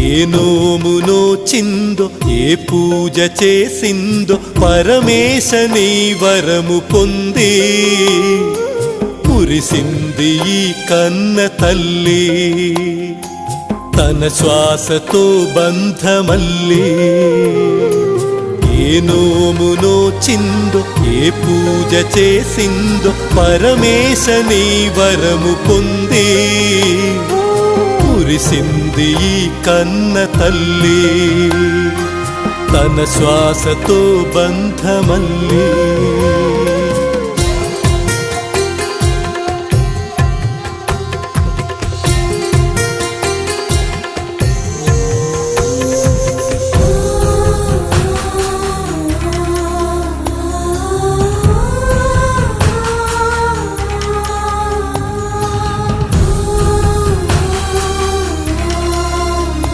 ఏ నోమునో చిందో ఏ పూజ చేసిందో పరమేశ నీ వరము పొంది. కురిసింది ఈ కన్న తల్లి తన శ్వాసతో బంధమల్లి. ఏ నోమునో చిందో ఏ పూజ చేసిందో పరమేశ నీ వరము పొందే. కురిసింది ఈ కన్న తల్లి తన శ్వాసతో బంధమల్లి.